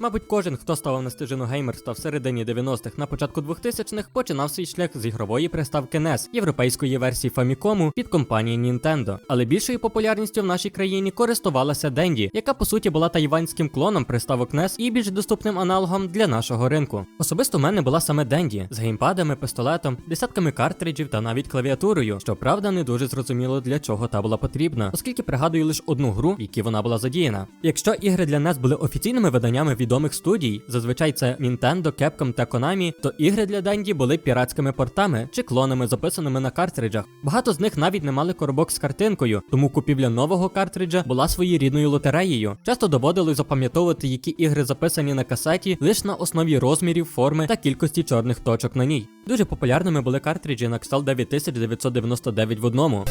Мабуть, кожен, хто ставив на стежину геймерства в середині 90-х на початку 2000-х, починав свій шлях з ігрової приставки NES, європейської версії Famicom від компанії Nintendo. Але більшою популярністю в нашій країні користувалася Dendy, яка по суті була тайванським клоном приставок NES і більш доступним аналогом для нашого ринку. Особисто в мене була саме Dendy з геймпадами, пістолетом, десятками картриджів та навіть клавіатурою. Щоправда, не дуже зрозуміло для чого та була потрібна, оскільки пригадую лише одну гру, в якій вона була задіяна. Якщо ігри для NES були офіційними виданнями відомих студій, зазвичай це Nintendo, Capcom та Konami, то ігри для Dendy були піратськими портами чи клонами, записаними на картриджах. Багато з них навіть не мали коробок з картинкою, тому купівля нового картриджа була своєрідною лотереєю. Часто доводилось запам'ятовувати, які ігри записані на касеті лише на основі розмірів, форми та кількості чорних точок на ній. Дуже популярними були картриджі на кшталт 9999 в одному.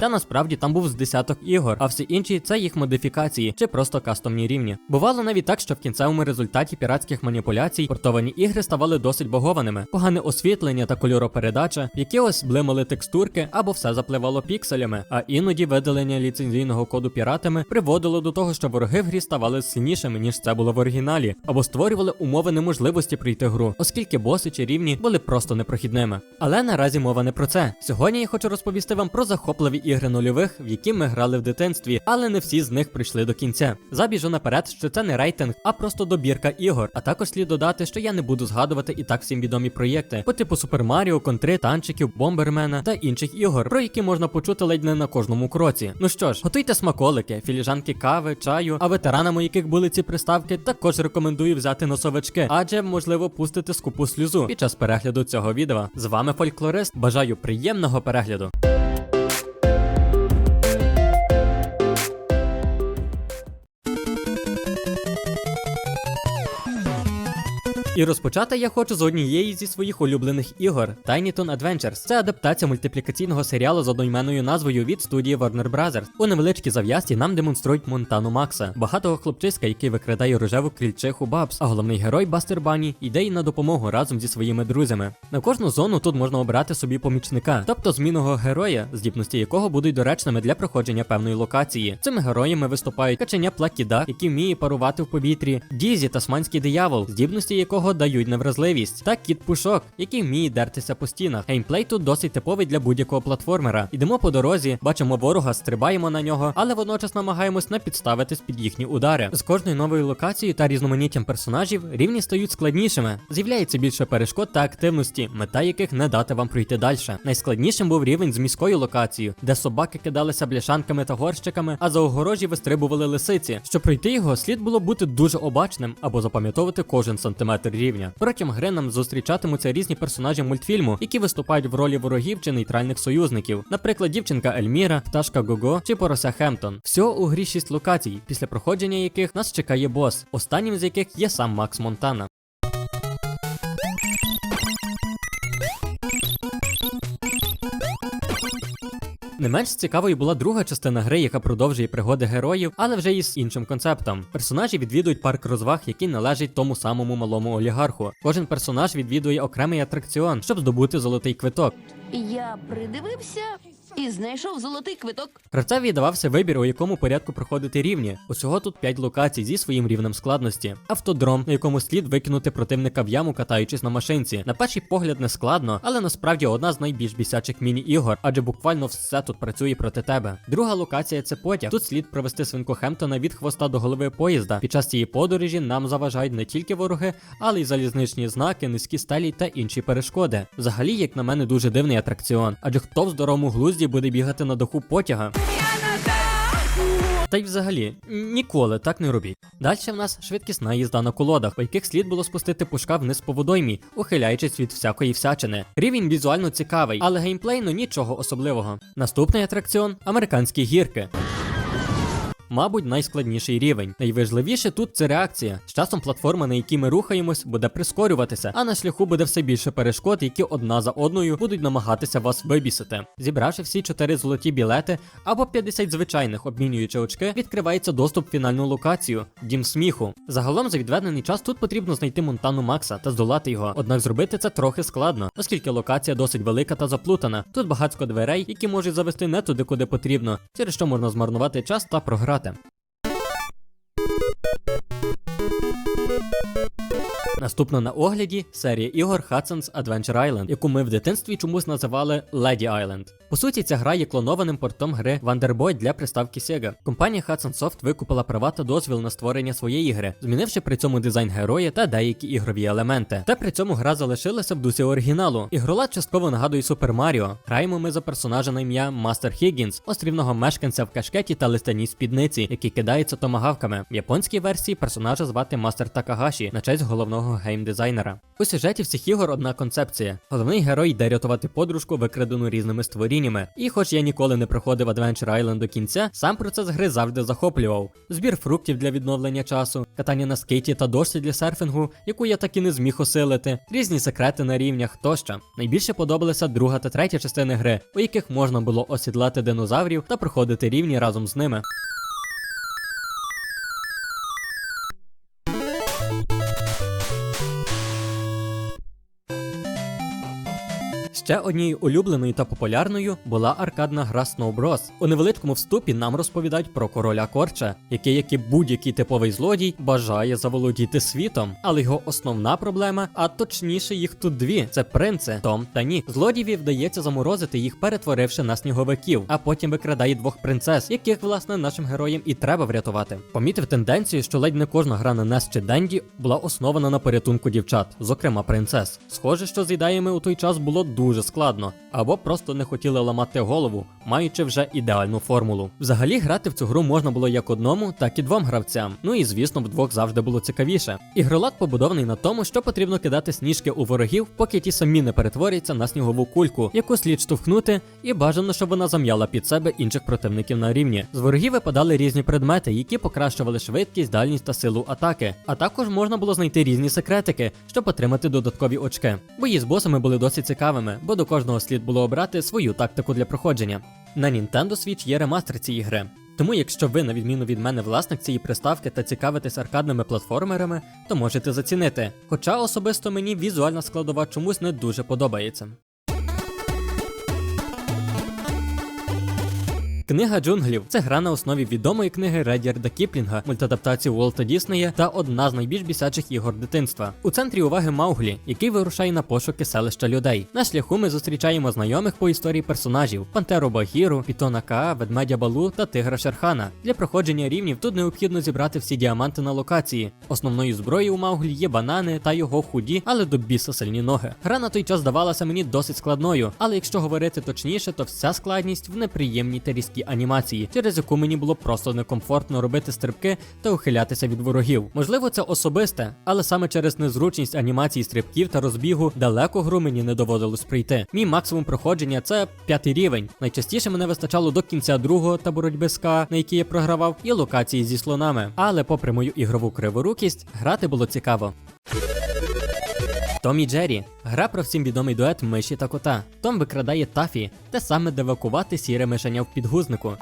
Та насправді там був з десяток ігор, а всі інші це їх модифікації чи просто кастомні рівні. Бувало навіть так, що в кінцевому результаті піратських маніпуляцій портовані ігри ставали досить багованими, погане освітлення та кольоропередача, які ось блимали текстурки або все запливало пікселями, а іноді видалення ліцензійного коду піратами приводило до того, що вороги в грі ставали сильнішими, ніж це було в оригіналі, або створювали умови неможливості пройти гру, оскільки боси чи рівні були просто непрохідними. Але наразі мова не про це. Сьогодні я хочу розповісти вам про захопливі ігри нульових, в які ми грали в дитинстві, але не всі з них прийшли до кінця. Забіжу наперед, що це не рейтинг, а просто добірка ігор. А також слід додати, що я не буду згадувати і так всім відомі проєкти, по типу Супер Маріо, Контри, танчиків, Бомбермена та інших ігор, про які можна почути ледь не на кожному кроці. Ну що ж, готуйте смаколики, філіжанки кави, чаю, а ветеранам, у яких були ці приставки, також рекомендую взяти носовички, адже можливо пустити скупу сльозу під час перегляду цього відео. З вами фольклорист. Бажаю приємного перегляду. І розпочати я хочу з однієї зі своїх улюблених ігор Tiny Toon Adventures. Це адаптація мультиплікаційного серіалу з одноіменною назвою від студії Warner Bros. У невеличкій зав'язці нам демонструють Монтану Макса, багатого хлопчиська, який викрадає рожеву крільчиху Бабс, а головний герой Бастер Бані йде їй на допомогу разом зі своїми друзями. На кожну зону тут можна обрати собі помічника, тобто змінного героя, здібності якого будуть доречними для проходження певної локації. Цими героями виступають каченя Плакіда, який вміє парувати в повітрі, Дізі тасманський диявол, здібності якого дають невразливість, та кіт Пушок, який вміє дертися по стінах. Геймплей тут досить типовий для будь-якого платформера. Йдемо по дорозі, бачимо ворога, стрибаємо на нього, але водночас намагаємось не підставитись під їхні удари. З кожною новою локацією та різноманіттям персонажів рівні стають складнішими. З'являється більше перешкод та активності, мета яких не дати вам пройти далі. Найскладнішим був рівень з міською локацією, де собаки кидалися бляшанками та горщиками, а за огорожі вистрибували лисиці. Щоб пройти його, слід було бути дуже обачним або запам'ятовувати кожен сантиметр рівня. Протягом гри нам зустрічатимуться різні персонажі мультфільму, які виступають в ролі ворогів чи нейтральних союзників. Наприклад, дівчинка Ельміра, пташка Гого чи порося Хемптон. Всього у грі 6 локацій, після проходження яких нас чекає бос, останнім з яких є сам Макс Монтана. Не менш цікавою була друга частина гри, яка продовжує пригоди героїв, але вже із іншим концептом. Персонажі відвідують парк розваг, який належить тому самому малому олігарху. Кожен персонаж відвідує окремий атракціон, щоб здобути золотий квиток. Я придивився і знайшов золотий квиток. Гравцеві давався вибір, у якому порядку проходити рівні. Усього тут 5 локацій зі своїм рівнем складності. Автодром, на якому слід викинути противника в яму, катаючись на машинці. На перший погляд не складно, але насправді одна з найбільш бісячих міні-ігор, адже буквально все тут працює проти тебе. Друга локація це потяг. Тут слід провести свинку Хемптона від хвоста до голови поїзда. Під час цієї подорожі нам заважають не тільки вороги, але й залізничні знаки, низькі стелі та інші перешкоди. Взагалі, як на мене, дуже дивний атракціон, адже хто в здоровому глузді буде бігати на даху потяга. Та й взагалі, ніколи так не робіть. Далі в нас швидкісна їзда на колодах, по яких слід було спустити пушка вниз по водоймі, ухиляючись від всякої всячини. Рівень візуально цікавий, але геймплейно нічого особливого. Наступний атракціон американські гірки. Мабуть, найскладніший рівень. Найважливіше тут це реакція. З часом платформа, на якій ми рухаємось, буде прискорюватися, а на шляху буде все більше перешкод, які одна за одною будуть намагатися вас вибісити. Зібравши всі 4 золоті білети або 50 звичайних, обмінюючи очки, відкривається доступ в фінальну локацію дім сміху. Загалом за відведений час тут потрібно знайти Монтану Макса та здолати його. Однак зробити це трохи складно, оскільки локація досить велика та заплутана. Тут багатько дверей, які можуть завести не туди, куди потрібно, через що можна змарнувати час та програти. Them. Наступна на огляді серія ігор Hudson's Adventure Island, яку ми в дитинстві чомусь називали Lady Island. По суті, ця гра є клонованим портом гри Wonderboy для приставки Sega. Компанія Hudson Soft викупила права та дозвіл на створення своєї гри, змінивши при цьому дизайн героя та деякі ігрові елементи. Та при цьому гра залишилася в дусі оригіналу. Ігролад частково нагадує Супер Маріо. Граємо ми за персонажа на ім'я Мастер Хіггінс, острівного мешканця в кашкеті та листаній спідниці, який кидається томагавками. В японській версії персонажа звати Мастер Такагаші на честь головного геймдизайнера. У сюжеті всіх ігор одна концепція. Головний герой йде рятувати подружку, викрадену різними створіннями. І хоч я ніколи не проходив Adventure Island до кінця, сам процес гри завжди захоплював. Збір фруктів для відновлення часу, катання на скейті та дошці для серфінгу, яку я так і не зміг осилити, різні секрети на рівнях тощо. Найбільше подобалася друга та третя частини гри, у яких можна було осідлати динозаврів та проходити рівні разом з ними. Ще однією улюбленою та популярною була аркадна гра Snow Bros. У невеличкому вступі нам розповідають про короля Корча, який, як і будь-який типовий злодій, бажає заволодіти світом. Але його основна проблема, а точніше їх тут дві: це принци Том та Нік. Злодієві вдається заморозити їх, перетворивши на сніговиків, а потім викрадає двох принцес, яких власне нашим героям і треба врятувати. Помітив тенденцію, що ледь не кожна гра на NES чи Денді була основана на порятунку дівчат, зокрема принцес. Схоже, що з ідеями у той час було дуже складно, або просто не хотіли ламати голову, маючи вже ідеальну формулу. Взагалі грати в цю гру можна було як одному, так і двом гравцям. Ну і звісно, вдвох завжди було цікавіше. Ігролад побудований на тому, що потрібно кидати сніжки у ворогів, поки ті самі не перетворяться на снігову кульку, яку слід штовхнути, і бажано, щоб вона зам'яла під себе інших противників на рівні. З ворогів випадали різні предмети, які покращували швидкість, дальність та силу атаки. А також можна було знайти різні секретики, щоб отримати додаткові очки. Бої з босами були досить цікавими, бо до кожного слід було обрати свою тактику для проходження. На Nintendo Switch є ремастер цієї гри. Тому, якщо ви, на відміну від мене, власник цієї приставки та цікавитесь аркадними платформерами, то можете зацінити. Хоча особисто мені візуальна складова чомусь не дуже подобається. Книга джунглів це гра на основі відомої книги Редярда Кіплінга, мультадаптації Уолта Діснея та одна з найбільш бісячих ігор дитинства. У центрі уваги Мауглі, який вирушає на пошуки селища людей. На шляху ми зустрічаємо знайомих по історії персонажів: Пантеру Багіру, Пітона Kaa, Ведмедя Балу та Тигра Шерхана. Для проходження рівнів тут необхідно зібрати всі діаманти на локації. Основною зброєю у Мауглі є банани та його худі, але до біса сильні ноги. Гра на той час здавалася мені досить складною, але якщо говорити точніше, то вся складність в неприємній та різкій анімації, через яку мені було просто некомфортно робити стрибки та ухилятися від ворогів. Можливо, це особисте, але саме через незручність анімації стрибків та розбігу далеко гру мені не доводилось прийти. Мій максимум проходження це п'ятий рівень. Найчастіше мене вистачало до кінця другого та боротьби К, на якій я програвав, і локації зі слонами. Але, попри мою ігрову криворукість, грати було цікаво. Том і Джері гра про всім відомий дует миші та кота. Том викрадає Тафі, те саме де евакувати сіре мишеня в підгузнику.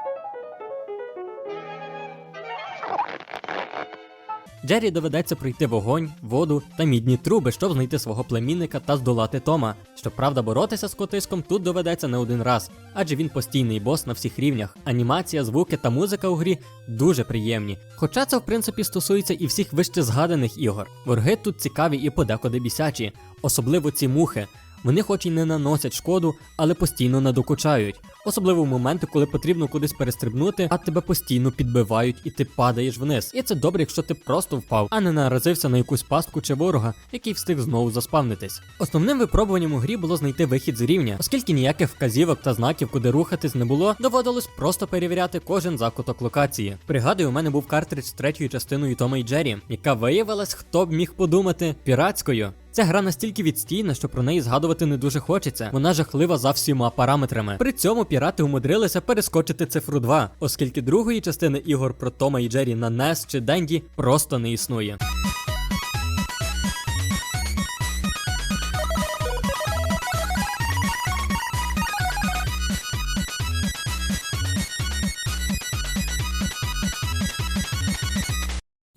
Джері доведеться пройти вогонь, воду та мідні труби, щоб знайти свого племінника та здолати Тома. Щоправда, боротися з котиськом тут доведеться не один раз, адже він постійний бос на всіх рівнях. Анімація, звуки та музика у грі дуже приємні. Хоча це в принципі стосується і всіх вище згаданих ігор. Вороги тут цікаві і подекуди бісячі, особливо ці мухи. Вони хоч і не наносять шкоду, але постійно надокучають. Особливо в моменти, коли потрібно кудись перестрибнути, а тебе постійно підбивають і ти падаєш вниз. І це добре, якщо ти просто впав, а не наразився на якусь пастку чи ворога, який встиг знову заспавнитись. Основним випробуванням у грі було знайти вихід з рівня, оскільки ніяких вказівок та знаків, куди рухатись не було, доводилось просто перевіряти кожен закуток локації. Пригадую, у мене був картридж з третьою частиною Тома і Джері, яка виявилась, хто б міг подумати, піратською. Ця гра настільки відстійна, що про неї згадувати не дуже хочеться. Вона жахлива за всіма параметрами. При цьому пірати умудрилися перескочити цифру 2, оскільки другої частини ігор про Тома і Джері на NES чи Денді просто не існує.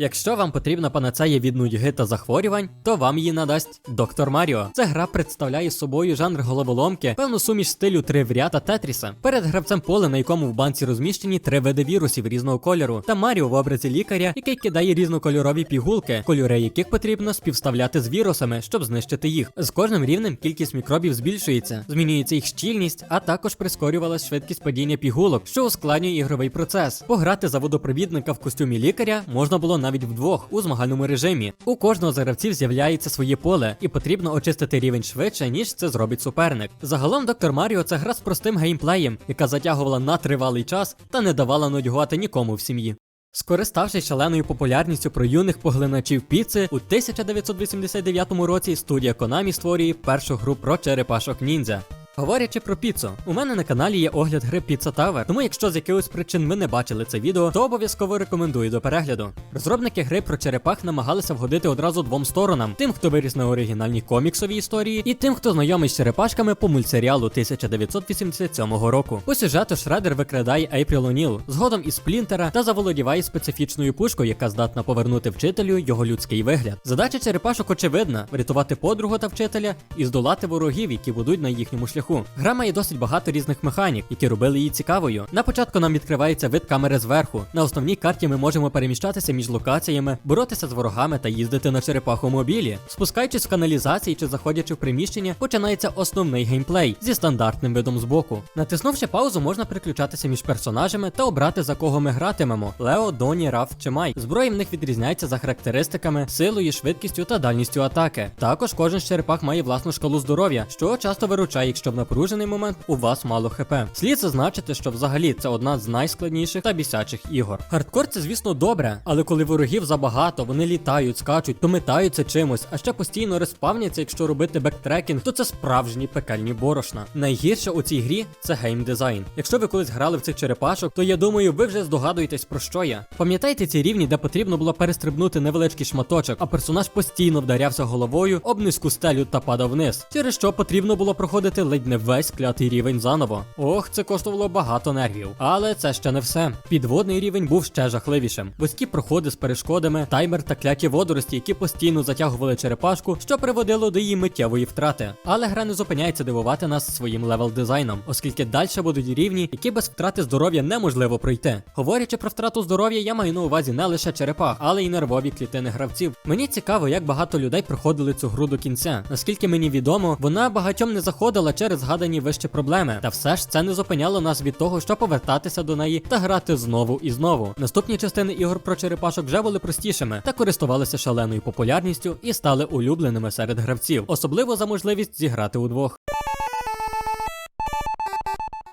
Якщо вам потрібна панацея від нудьги та захворювань, то вам її надасть Доктор Маріо. Ця гра представляє собою жанр головоломки, певну суміш стилю три в ряд та Тетріса. Перед гравцем поле, на якому в банці розміщені три види вірусів різного кольору, та Маріо в образі лікаря, який кидає різнокольорові пігулки, кольори яких потрібно співставляти з вірусами, щоб знищити їх. З кожним рівнем кількість мікробів збільшується, змінюється їх щільність, а також прискорювалась швидкість падіння пігулок, що ускладнює ігровий процес. Пограти за водопровідника в костюмі лікаря можна було навіть вдвох у змагальному режимі. У кожного з гравців з'являється своє поле, і потрібно очистити рівень швидше, ніж це зробить суперник. Загалом Доктор Маріо це гра з простим геймплеєм, яка затягувала на тривалий час та не давала нудьгувати нікому в сім'ї. Скориставшись шаленою популярністю про юних поглиначів піци, у 1989 році студія Konami створює першу гру про черепашок ніндзя. Говорячи про піцу, у мене на каналі є огляд гри Pizza Tower, тому якщо з якихось причин ви не бачили це відео, то обов'язково рекомендую до перегляду. Розробники гри про черепах намагалися вгодити одразу двом сторонам: тим, хто виріс на оригінальній коміксовій історії, і тим, хто знайомий з черепашками по мультсеріалу 1987 року. По сюжету Шредер викрадає Ейпріл О'Ніл, згодом із Сплінтера та заволодіває специфічною пушкою, яка здатна повернути вчителю його людський вигляд. Задача черепашок очевидна: врятувати подругу та вчителя і здолати ворогів, які будуть на їхньому шляху. Гра має досить багато різних механік, які робили її цікавою. На початку нам відкривається вид камери зверху. На основній карті ми можемо переміщатися між локаціями, боротися з ворогами та їздити на черепахомобілі. Спускаючись в каналізації чи заходячи в приміщення, починається основний геймплей зі стандартним видом збоку. Натиснувши паузу, можна переключатися між персонажами та обрати за кого ми гратимемо: Лео, Доні, Раф чи Май. Зброя в них відрізняється за характеристиками, силою, швидкістю та дальністю атаки. Також кожен черепах має власну шкалу здоров'я, що часто виручає, якщо в напружений момент у вас мало хп. Слід зазначити, що взагалі це одна з найскладніших та бісячих ігор. Хардкор це, звісно, добре, але коли ворогів забагато, вони літають, скачуть, то метаються чимось, а ще постійно респавняться, якщо робити бектрекінг, то це справжні пекельні борошна. Найгірше у цій грі це геймдизайн. Якщо ви колись грали в цих черепашок, то я думаю, ви вже здогадуєтесь про що я. Пам'ятаєте ці рівні, де потрібно було перестрибнути невеличкий шматочок, а персонаж постійно вдарявся головою об низьку стелю та падав вниз, через що потрібно було проходити ледь не весь клятий рівень заново. Ох, це коштувало багато нервів. Але це ще не все. Підводний рівень був ще жахливішим. Вузькі проходи з перешкодами, таймер та кляті водорості, які постійно затягували черепашку, що приводило до її миттєвої втрати. Але гра не зупиняється дивувати нас своїм левел дизайном, оскільки далі будуть рівні, які без втрати здоров'я неможливо пройти. Говорячи про втрату здоров'я, я маю на увазі не лише черепах, але й нервові клітини гравців. Мені цікаво, як багато людей проходили цю гру до кінця. Наскільки мені відомо, вона багатьом не заходила через згадані вище проблеми. Та все ж це не зупиняло нас від того, щоб повертатися до неї та грати знову і знову. Наступні частини ігор про черепашок вже були простішими та користувалися шаленою популярністю і стали улюбленими серед гравців, особливо за можливість зіграти удвох.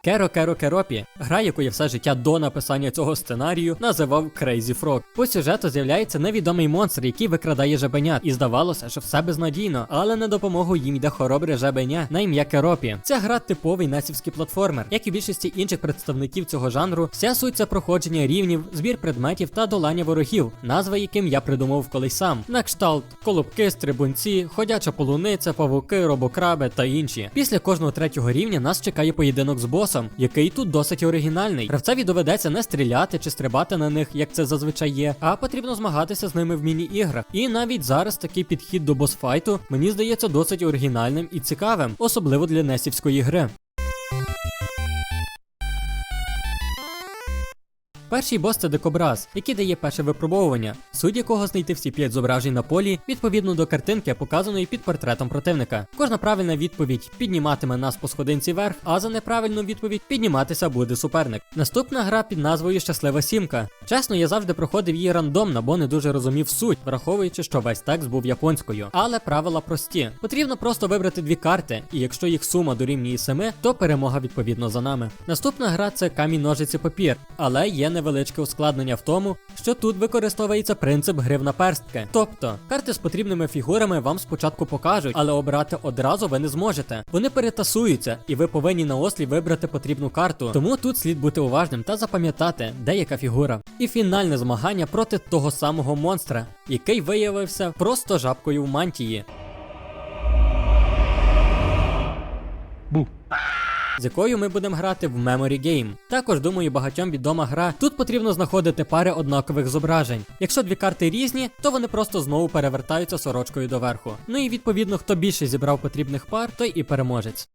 Керо Керо Керопі, гра, яку я все життя до написання цього сценарію називав Crazy Frog. По сюжету з'являється невідомий монстр, який викрадає жабенят, і здавалося, що все безнадійно, але на допомогу їм йде хоробре жабеня на ім'я Керопі. Ця гра типовий несівський платформер, як і більшості інших представників цього жанру, вся суть це проходження рівнів, збір предметів та долання ворогів, назви яким я придумав колись сам. На кшталт, колобки, стрибунці, ходяча полуниця, павуки, робокраби та інші. Після кожного третього рівня нас чекає поєдинок з босом, який тут досить оригінальний. Гравцеві доведеться не стріляти чи стрибати на них, як це зазвичай є, а потрібно змагатися з ними в міні-іграх. І навіть зараз такий підхід до босфайту мені здається досить оригінальним і цікавим, особливо для несівської гри. Перший бос це дикобраз, який дає перше випробовування, суть якого знайти всі п'ять зображень на полі відповідно до картинки, показаної під портретом противника. Кожна правильна відповідь підніматиме нас по сходинці вверх, а за неправильну відповідь підніматися буде суперник. Наступна гра під назвою Щаслива сімка. Чесно, я завжди проходив її рандомно, бо не дуже розумів суть, враховуючи, що весь текст був японською. Але правила прості. Потрібно просто вибрати дві карти, і якщо їх сума дорівнює 7, то перемога відповідно за нами. Наступна гра це камінь ножиці папір, але є невеличке ускладнення в тому, що тут використовується принцип гри в наперстки. Тобто, карти з потрібними фігурами вам спочатку покажуть, але обрати одразу ви не зможете. Вони перетасуються, і ви повинні на ослі вибрати потрібну карту. Тому тут слід бути уважним та запам'ятати, де яка фігура. І фінальне змагання проти того самого монстра, який виявився просто жабкою в мантії. З якою ми будемо грати в Memory Game. Також думаю, багатьом відома гра. Тут потрібно знаходити пари однакових зображень. Якщо дві карти різні, то вони просто знову перевертаються сорочкою доверху. Ну і відповідно, хто більше зібрав потрібних пар, той і переможець.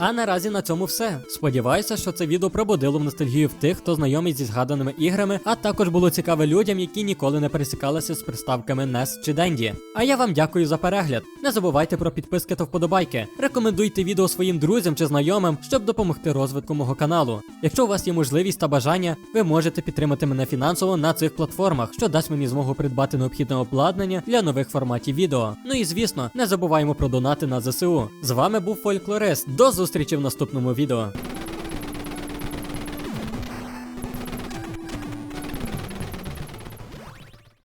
А наразі на цьому все. Сподіваюся, що це відео пробудило в ностальгію в тих, хто знайомий зі згаданими іграми, а також було цікаве людям, які ніколи не пересікалися з приставками NES чи Dendy. А я вам дякую за перегляд. Не забувайте про підписки та вподобайки. Рекомендуйте відео своїм друзям чи знайомим, щоб допомогти розвитку мого каналу. Якщо у вас є можливість та бажання, ви можете підтримати мене фінансово на цих платформах, що дасть мені змогу придбати необхідне обладнання для нових форматів відео. Ну і звісно, не забуваємо про донати на ЗСУ. З вами був Фольклорист. До зустрічі в наступному відео.